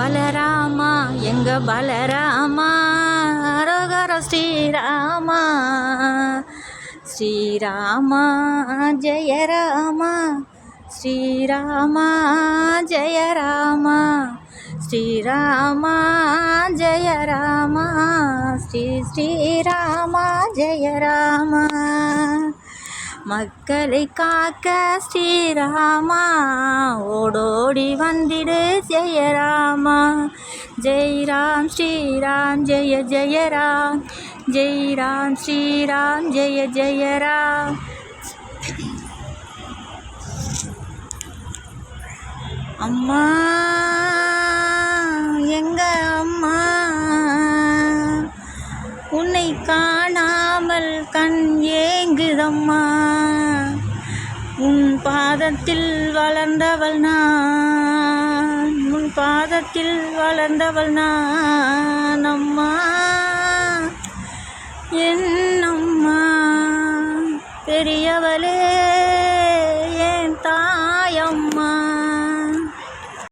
பலராமா எங்க பலராமா? ரோகர ஸ்ரீராமா. ஸ்ரீராமா ஜெய ராமா. ஸ்ரீராமா ஜெய ராமா. ஸ்ரீராமா ஜெய ராமா. ஸ்ரீ ஸ்ரீராமா ஜெய ராமா. மக்களை காக்க ஸ்ரீராமா. ஓடோ ஓடி வந்திடு ஜெயராமா. ஜெய் ராம் ஸ்ரீராம் ஜெய ஜெய ராம் ஜெய் ராம் ஸ்ரீராம் ஜெய ஜெய ராம் அம்மா எங்க அம்மா? உன்னை காணாமல் கண் ஏங்குதம்மா. உன் பாதத்தில் வளர்ந்தவள் நான். உன் பாதத்தில் வளர்ந்தவள் நான் அம்மா. என் அம்மா. பெரியவளே